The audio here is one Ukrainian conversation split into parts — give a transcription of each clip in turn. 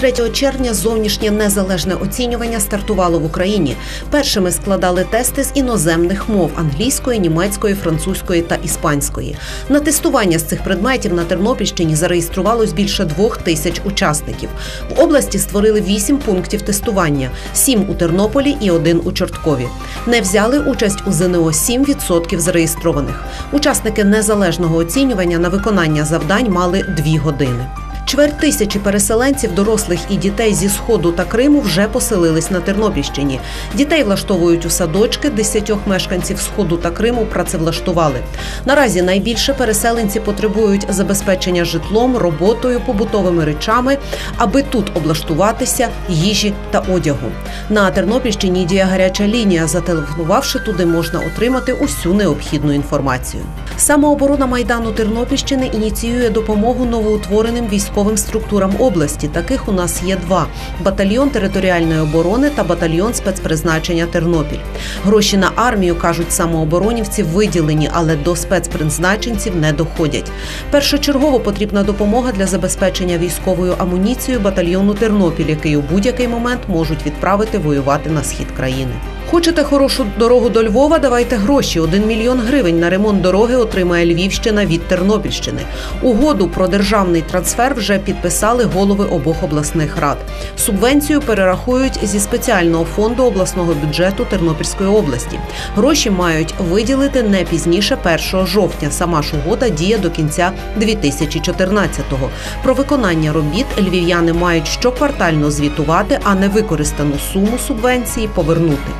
3 червня зовнішнє незалежне оцінювання стартувало в Україні. Першими складали тести з іноземних мов англійської, німецької, французької та іспанської. На тестування з цих предметів на Тернопільщині зареєструвалось більше двох тисяч учасників. В області створили вісім пунктів тестування: сім у Тернополі і один у Чорткові. Не взяли участь у ЗНО 7% зареєстрованих. Учасники незалежного оцінювання на виконання завдань мали дві години. Чверть тисячі переселенців, дорослих і дітей зі сходу та Криму вже поселились на Тернопільщині. Дітей влаштовують у садочки. Десятьох мешканців сходу та Криму працевлаштували. Наразі найбільше переселенці потребують забезпечення житлом, роботою, побутовими речами, аби тут облаштуватися, їжі та одягу. На Тернопільщині діє гаряча лінія. Зателефонувавши туди, можна отримати усю необхідну інформацію. Самооборона майдану Тернопільщини ініціює допомогу новоутвореним військовим структурам області. Таких у нас є два: батальйон територіальної оборони та батальйон спецпризначення Тернопіль. Гроші на армію кажуть самооборонівці виділені, але до спецпризначенців не доходять. Першочергово потрібна допомога для забезпечення військовою амуніцією батальйону Тернопіль, який у будь-який момент можуть відправити воювати на схід країни. Хочете хорошу дорогу до Львова? Давайте гроші. Один мільйон гривень на ремонт дороги отримає Львівщина від Тернопільщини. Угоду про державний трансфер вже підписали голови обох обласних рад. Субвенцію перерахують зі спеціального фонду обласного бюджету Тернопільської області. Гроші мають виділити не пізніше 1 жовтня. Сама ж угода діє до кінця 2014-го. Про виконання робіт львів'яни мають щоквартально звітувати, а не використану суму субвенції повернути.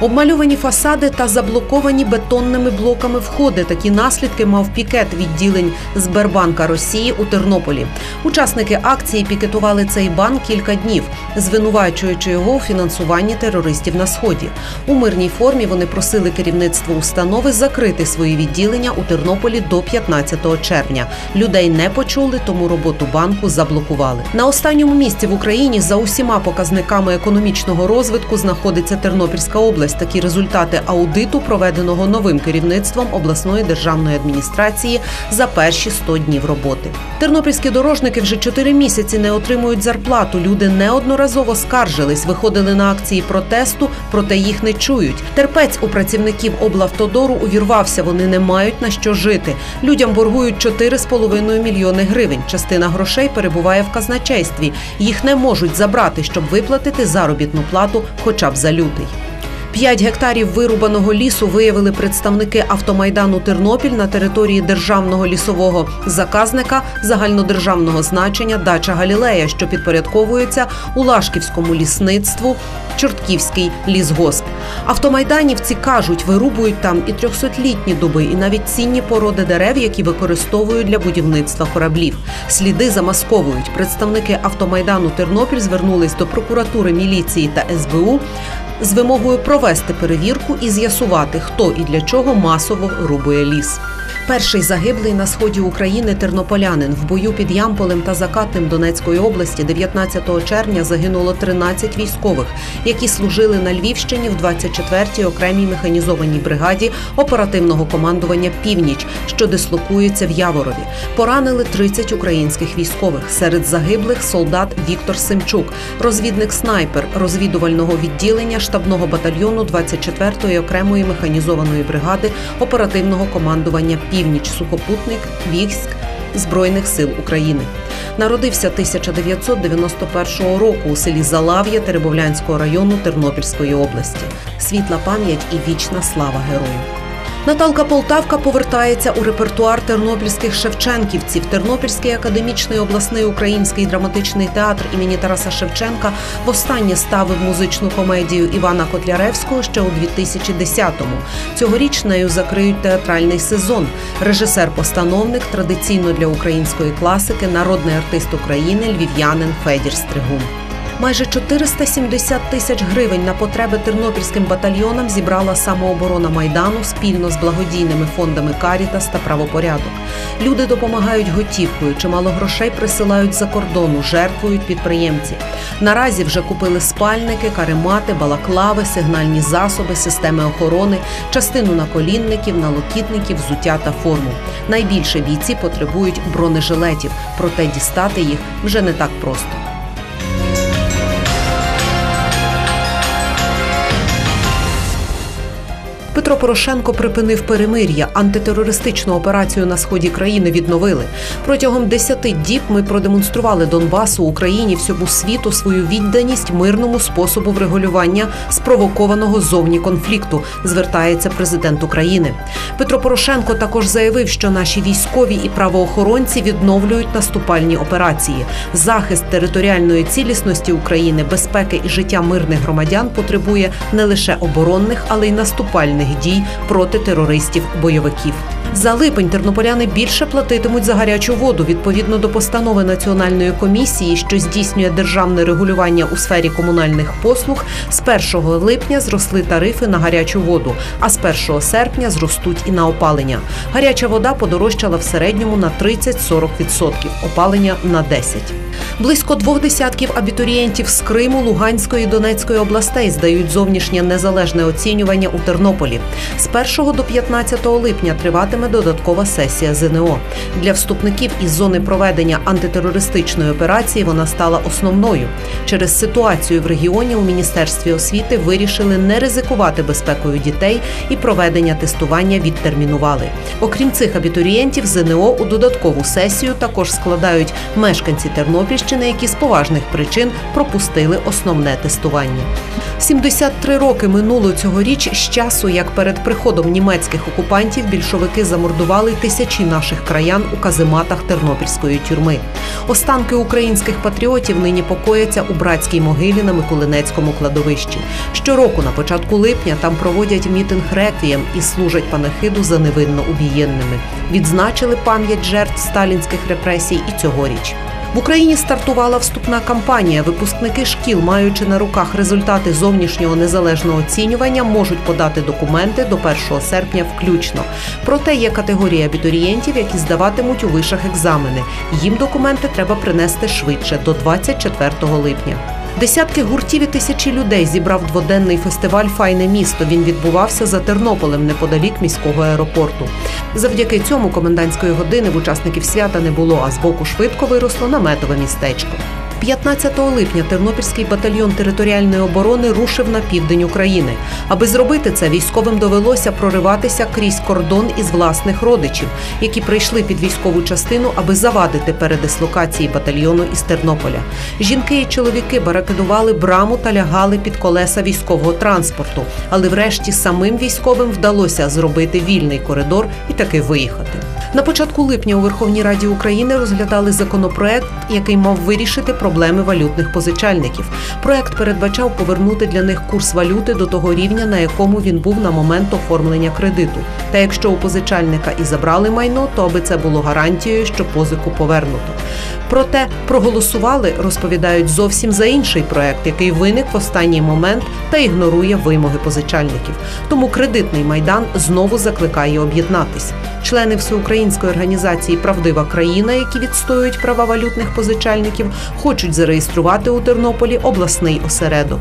Обмальовані фасади та заблоковані бетонними блоками входи. Такі наслідки мав пікет відділень Сбербанка Росії у Тернополі. Учасники акції пікетували цей банк кілька днів, звинувачуючи його у фінансуванні терористів на сході. У мирній формі вони просили керівництво установи закрити свої відділення у Тернополі до 15 червня. Людей не почули, тому роботу банку заблокували. На останньому місці в Україні за усіма показниками економічного розвитку знаходиться Тернопільська область. Такі результати аудиту, проведеного новим керівництвом обласної державної адміністрації за перші 100 днів роботи. Тернопільські дорожники вже 4 місяці не отримують зарплату. Люди неодноразово скаржились, виходили на акції протесту, проте їх не чують. Терпець у працівників облавтодору увірвався. Вони не мають на що жити. Людям боргують 4,5 мільйони гривень. Частина грошей перебуває в казначействі. Їх не можуть забрати, щоб виплатити заробітну плату, хоча б за лютий. П'ять гектарів вирубаного лісу виявили представники автомайдану Тернопіль на території державного лісового заказника загальнодержавного значення Дача Галілея, що підпорядковується у Лашківському лісництву. Чортківський лісгосп. Автомайданівці кажуть, вирубують там і трьохсотлітні дуби, і навіть цінні породи дерев, які використовують для будівництва кораблів. Сліди замасковують. Представники автомайдану Тернопіль звернулись до прокуратури міліції та СБУ з вимогою провести перевірку і з'ясувати, хто і для чого масово рубує ліс. Перший загиблий на сході України тернополянин в бою під Ямполем та Закатним Донецької області 19 червня загинуло 13 військових, які служили на Львівщині в 24-й окремій механізованій бригаді оперативного командування Північ, що дислокується в Яворові. Поранили 30 українських військових. Серед загиблих солдат Віктор Семчук, розвідник снайпер розвідувального відділення штабного батальйону 24-ї окремої механізованої бригади оперативного командування Північ сухопутник військ Збройних сил України. Народився 1991 року у селі Залав'я Теребовлянського району Тернопільської області. Світла пам'ять і вічна слава герою. Наталка Полтавка повертається у репертуар тернопільських шевченківців. Тернопільський академічний обласний український драматичний театр імені Тараса Шевченка востаннє ставив музичну комедію Івана Котляревського ще у 2010-му. Цьогоріч нею закриють театральний сезон. Режисер-постановник традиційно для української класики, народний артист України, львів'янин Федір Стригун. Майже 470 тисяч гривень на потреби тернопільським батальйонам зібрала самооборона майдану спільно з благодійними фондами Карітас та правопорядок. Люди допомагають готівкою, чимало грошей присилають за кордону, жертвують підприємці. Наразі вже купили спальники, каремати, балаклави, сигнальні засоби, системи охорони, частину наколінників, налокітників, взуття та форму. Найбільше бійці потребують бронежилетів, проте дістати їх вже не так просто. Петро Порошенко припинив перемир'я. Антитерористичну операцію на сході країни відновили. Протягом 10 діб ми продемонстрували Донбасу, Україні, всьому світу свою відданість мирному способу врегулювання спровокованого зовні конфлікту. Звертається президент України. Петро Порошенко також заявив, що наші військові і правоохоронці відновлюють наступальні операції. Захист територіальної цілісності України, безпеки і життя мирних громадян потребує не лише оборонних, але й наступальних дій проти терористів-бойовиків. За липень тернополяни більше платитимуть за гарячу воду відповідно до постанови національної комісії, що здійснює державне регулювання у сфері комунальних послуг. З 1 липня зросли тарифи на гарячу воду, а з 1 серпня зростуть і на опалення. Гаряча вода подорожчала в середньому на 30-40%, опалення на 10%. Близько двох десятків абітурієнтів з Криму, Луганської і Донецької областей здають зовнішнє незалежне оцінювання у Тернополі. З 1 до 15 липня триватиме додаткова сесія ЗНО. Для вступників із зони проведення антитерористичної операції вона стала основною. Через ситуацію в регіоні у міністерстві освіти вирішили не ризикувати безпекою дітей і проведення тестування відтермінували. Окрім цих абітурієнтів, ЗНО у додаткову сесію також складають мешканці Тернопільщини, які з поважних причин пропустили основне тестування. 73 роки минуло цьогоріч з часу, як перед приходом німецьких окупантів більшовики замордували тисячі наших краян у казематах тернопільської тюрми. Останки українських патріотів нині покояться у братській могилі на Миколинецькому кладовищі. Щороку на початку липня там проводять мітинг реквієм і служать панахиду за невинно убієнними. Відзначили пам'ять жертв сталінських репресій і цьогоріч. В Україні стартувала вступна кампанія. Випускники шкіл, маючи на руках результати зовнішнього незалежного оцінювання, можуть подати документи до 1 серпня включно. Проте є категорія абітурієнтів, які здаватимуть у вишах екзамени. Їм документи треба принести швидше до 24 липня. Десятки гуртів і тисячі людей зібрав дводенний фестиваль Файне місто. Він відбувався за Тернополем неподалік міського аеропорту. Завдяки цьому комендантської години в учасників свята не було, а з боку швидко виросло наметове містечко. 15 липня Тернопільський батальйон територіальної оборони рушив на південь України. Аби зробити це, військовим довелося прориватися крізь кордон із власних родичів, які прийшли під військову частину, аби завадити передислокації батальйону із Тернополя. Жінки і чоловіки баракидували браму та лягали під колеса військового транспорту. Але врешті самим військовим вдалося зробити вільний коридор і таки виїхати. На початку липня у Верховній Раді України розглядали законопроект, який мав вирішити проблеми валютних позичальників. Проект передбачав повернути для них курс валюти до того рівня, на якому він був на момент оформлення кредиту. Та якщо у позичальника і забрали майно, то аби це було гарантією, що позику повернуто. Проте проголосували, розповідають зовсім за інший проект, який виник в останній момент та ігнорує вимоги позичальників. Тому кредитний майдан знову закликає об'єднатись. Члени всеукраїнської організації Правдива країна, які відстоюють права валютних позичальників, хочуть зареєструвати у Тернополі обласний осередок.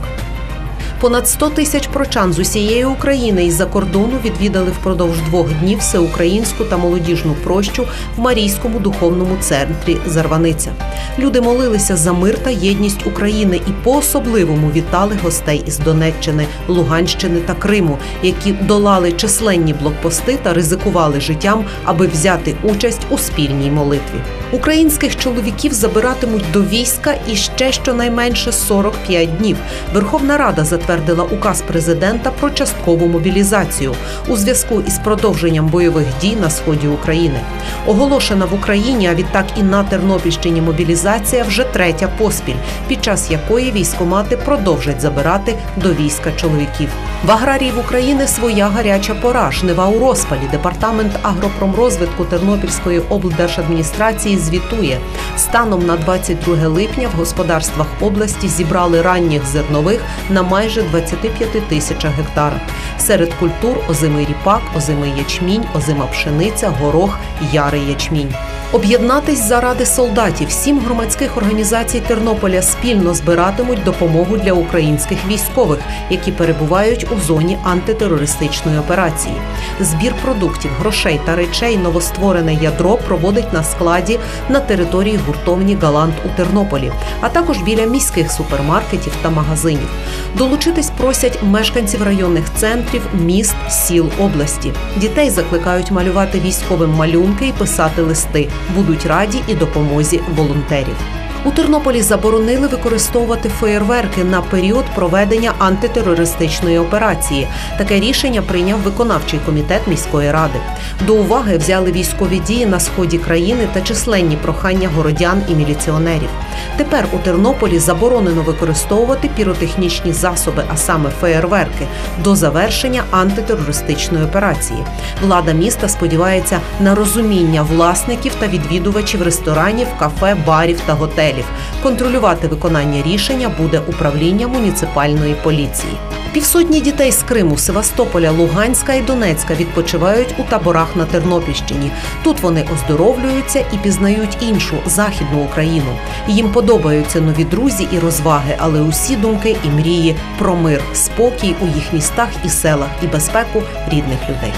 Понад 100 тисяч прочан з усієї України із за кордону відвідали впродовж двох днів всеукраїнську та молодіжну прощу в Марійському духовному центрі Зарваниця. Люди молилися за мир та єдність України і по-особливому вітали гостей із Донеччини, Луганщини та Криму, які долали численні блокпости та ризикували життям, аби взяти участь у спільній молитві. Українських чоловіків забиратимуть до війська і ще щонайменше 45 днів. Верховна Рада затвердила указ президента про часткову мобілізацію у зв'язку із продовженням бойових дій на сході України. Оголошена в Україні, а відтак і на Тернопільщині мобілізація вже третя поспіль, під час якої військомати продовжать забирати до війська чоловіків. В аграріїв України своя гаряча пора. Жнива у розпалі. Департамент агропромрозвитку Тернопільської облдержадміністрації звітує станом на 22 липня в господарствах області зібрали ранніх зернових на майже 25 тисячах гектарах. Серед культур озимий ріпак, озимий ячмінь, озима пшениця, горох, ярий ячмінь. Об'єднатись заради солдатів. Сім громадських організацій Тернополя спільно збиратимуть допомогу для українських військових, які перебувають у зоні антитерористичної операції. Збір продуктів, грошей та речей новостворене ядро проводить на складі на території гуртовні Галант у Тернополі, а також біля міських супермаркетів та магазинів. Долучитись просять мешканців районних центрів, міст, сіл області. Дітей закликають малювати військовим малюнки і писати листи. Будуть раді і допомозі волонтерів. У Тернополі заборонили використовувати феєрверки на період проведення антитерористичної операції. Таке рішення прийняв виконавчий комітет міської ради. До уваги взяли військові дії на сході країни та численні прохання городян і міліціонерів. Тепер у Тернополі заборонено використовувати піротехнічні засоби, а саме феєрверки, до завершення антитерористичної операції. Влада міста сподівається на розуміння власників та відвідувачів ресторанів, кафе, барів та готелів. Контролювати виконання рішення буде управління муніципальної поліції. Півсотні дітей з Криму, Севастополя, Луганська і Донецька відпочивають у таборах на Тернопільщині. Тут вони оздоровлюються і пізнають іншу західну Україну. Їм подобаються нові друзі і розваги, але усі думки і мрії про мир, спокій у їх містах і селах і безпеку рідних людей.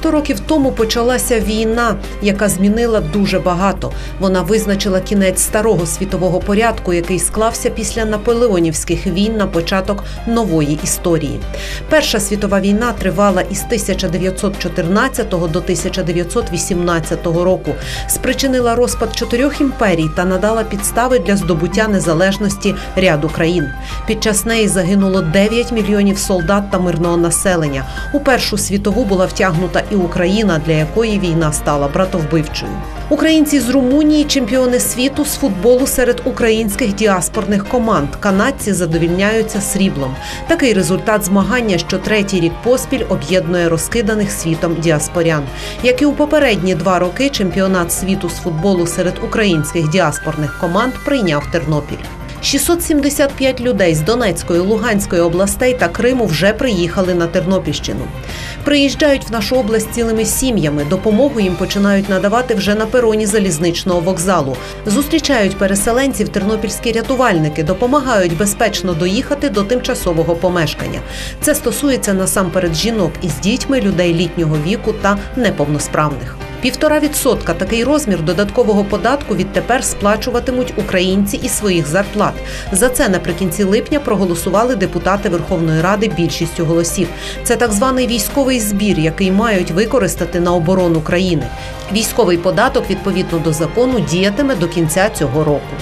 Сто років тому почалася війна, яка змінила дуже багато. Вона визначила кінець старого світового порядку, який склався після наполеонівських війн на початок нової історії. Перша світова війна тривала із 1914 до 1918 року, спричинила розпад чотирьох імперій та надала підстави для здобуття незалежності ряду країн. Під час неї загинуло 9 мільйонів солдат та мирного населення. У першу світову була втягнута і Україна, для якої війна стала братовбивчою. Українці з Румунії чемпіони світу з футболу серед українських діаспорних команд. Канадці задовільняються сріблом. Такий результат змагання, що третій рік поспіль об'єднує розкиданих світом діаспорян. Як і у попередні два роки, чемпіонат світу з футболу серед українських діаспорних команд прийняв Тернопіль. 675 людей з Донецької, Луганської областей та Криму вже приїхали на Тернопільщину. Приїжджають в нашу область цілими сім'ями. Допомогу їм починають надавати вже на пероні залізничного вокзалу. Зустрічають переселенців тернопільські рятувальники, допомагають безпечно доїхати до тимчасового помешкання. Це стосується насамперед жінок із дітьми, людей літнього віку та неповносправних. Півтора відсотка такий розмір додаткового податку відтепер сплачуватимуть українці із своїх зарплат. За це наприкінці липня проголосували депутати Верховної Ради більшістю голосів. Це так званий військовий збір, який мають використати на оборону країни. Військовий податок відповідно до закону діятиме до кінця цього року.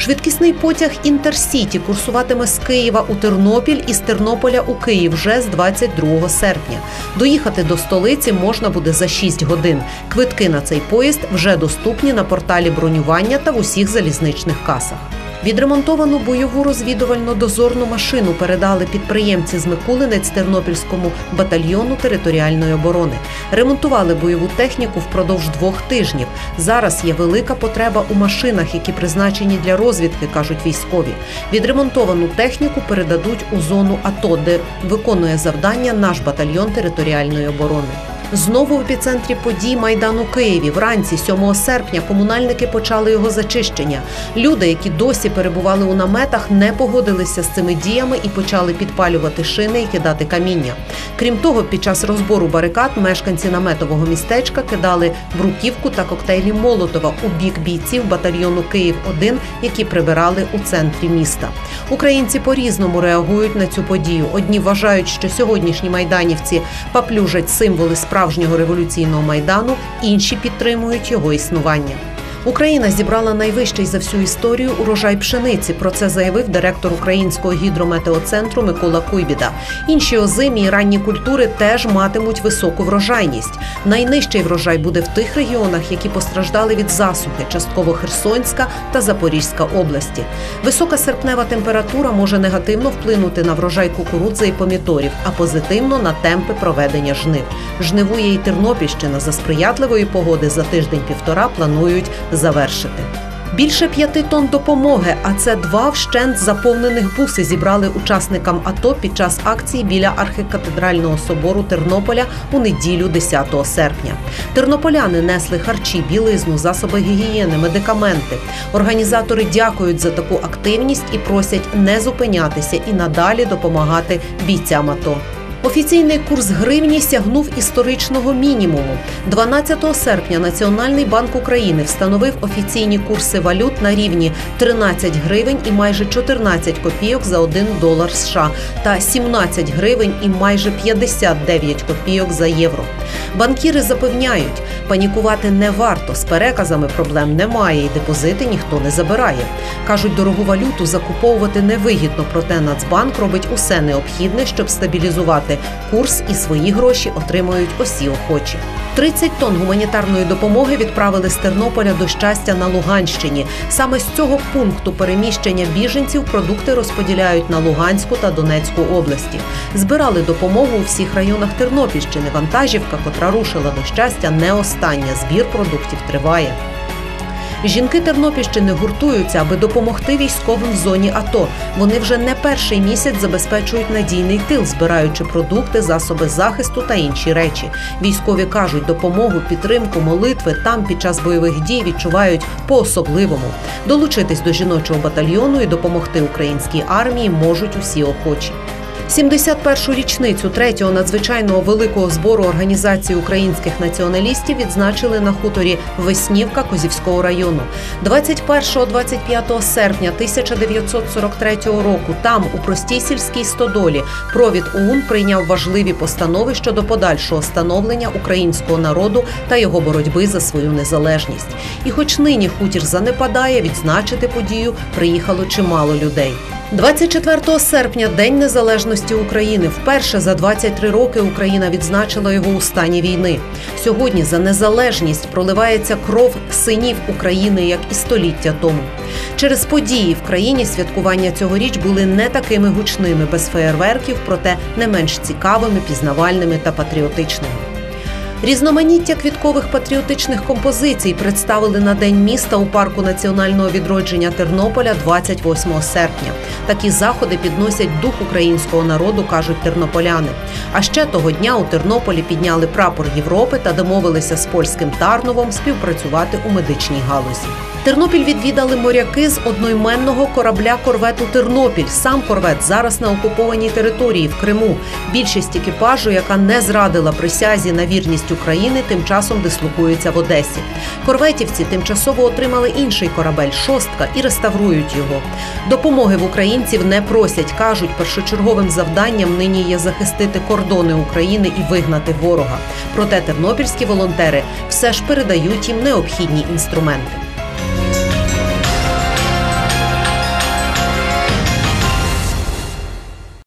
Швидкісний потяг Інтерсіті курсуватиме з Києва у Тернопіль і з Тернополя у Київ вже з 22 серпня. Доїхати до столиці можна буде за 6 годин. Квитки на цей поїзд вже доступні на порталі бронювання та в усіх залізничних касах. Відремонтовану бойову розвідувально-дозорну машину передали підприємці з Микулинець Тернопільському батальйону територіальної оборони. Ремонтували бойову техніку впродовж двох тижнів. Зараз є велика потреба у машинах, які призначені для розвідки, кажуть військові. Відремонтовану техніку передадуть у зону АТО, де виконує завдання наш батальйон територіальної оборони. Знову в епіцентрі подій Майдан у Києві. Вранці 7 серпня комунальники почали його зачищення. Люди, які досі перебували у наметах, не погодилися з цими діями і почали підпалювати шини і кидати каміння. Крім того, під час розбору барикад мешканці наметового містечка кидали бруківку та коктейлі Молотова у бік бійців батальйону Київ 1 які прибирали у центрі міста. Українці по-різному реагують на цю подію. Одні вважають, що сьогоднішні майданівці поплюжать символи справ справжнього революційного майдану, інші підтримують його існування. Україна зібрала найвищий за всю історію урожай пшениці. Про це заявив директор українського гідрометеоцентру Микола Куйбіда. Інші озимі і ранні культури теж матимуть високу врожайність. Найнижчий врожай буде в тих регіонах, які постраждали від засухи, частково Херсонська та Запорізька області. Висока серпнева температура може негативно вплинути на врожай кукурудзи і помідорів, а позитивно на темпи проведення жнив. Жнивує і Тернопільщина за сприятливої погоди за тиждень-півтора планують завершити. Більше п'яти тонн допомоги, а це два вщент заповнених буси зібрали учасникам АТО під час акції біля архікатедрального собору Тернополя у неділю 10 серпня. Тернополяни несли харчі, білизну, засоби гігієни, медикаменти. Організатори дякують за таку активність і просять не зупинятися і надалі допомагати бійцям АТО. Офіційний курс гривні сягнув історичного мінімуму. 12 серпня Національний банк України встановив офіційні курси валют на рівні 13 гривень і майже 14 копійок за 1 долар США та 17 гривень і майже 59 копійок за євро. Банкіри запевняють, панікувати не варто. З переказами проблем немає, і депозити ніхто не забирає. кажуть, дорогу валюту закуповувати невигідно, проте Нацбанк робить усе необхідне, щоб стабілізувати курс, і свої гроші отримують усі охочі. 30 тонн гуманітарної допомоги відправили з Тернополя до щастя на Луганщині. Саме з цього пункту переміщення біженців продукти розподіляють на Луганську та Донецьку області. Збирали допомогу у всіх районах Тернопільщини. Вантажівка, котра рушила до щастя, не остання. Збір продуктів триває. Жінки Тернопільщини гуртуються, аби допомогти військовим в зоні АТО. Вони вже не перший місяць забезпечують надійний тил, збираючи продукти, засоби захисту та інші речі. Військові кажуть, допомогу, підтримку, молитви там під час бойових дій відчувають по-особливому. Долучитись до жіночого батальйону і допомогти українській армії можуть усі охочі. 71-шу річницю третього надзвичайного великого збору організації українських націоналістів відзначили на хуторі Веснівка Козівського району. 21-25 серпня 1943 року там, у простій сільській стодолі, провід ОУН прийняв важливі постанови щодо подальшого становлення українського народу та його боротьби за свою незалежність. І, хоч нині хутір занепадає, відзначити подію приїхало чимало людей. 24 серпня День Незалежності України. Вперше за 23 роки Україна відзначила його у стані війни. Сьогодні за незалежність проливається кров синів України, як і століття тому. Через події в країні святкування цьогоріч були не такими гучними, без феєрверків, проте не менш цікавими, пізнавальними та патріотичними. Різноманіття квіткових патріотичних композицій представили на день міста у парку національного відродження Тернополя 28 серпня. Такі заходи підносять дух українського народу, кажуть тернополяни. А ще того дня у Тернополі підняли прапор Європи та домовилися з польським Тарновом співпрацювати у медичній галузі. Тернопіль відвідали моряки з одноіменного корабля корвету Тернопіль. Сам корвет зараз на окупованій території в Криму. Більшість екіпажу, яка не зрадила присязі на вірність України, тим часом дислокується в Одесі. Корветівці тимчасово отримали інший корабель шостка і реставрують його. Допомоги в українців не просять. кажуть, першочерговим завданням нині є захистити кордони України і вигнати ворога. Проте тернопільські волонтери все ж передають їм необхідні інструменти.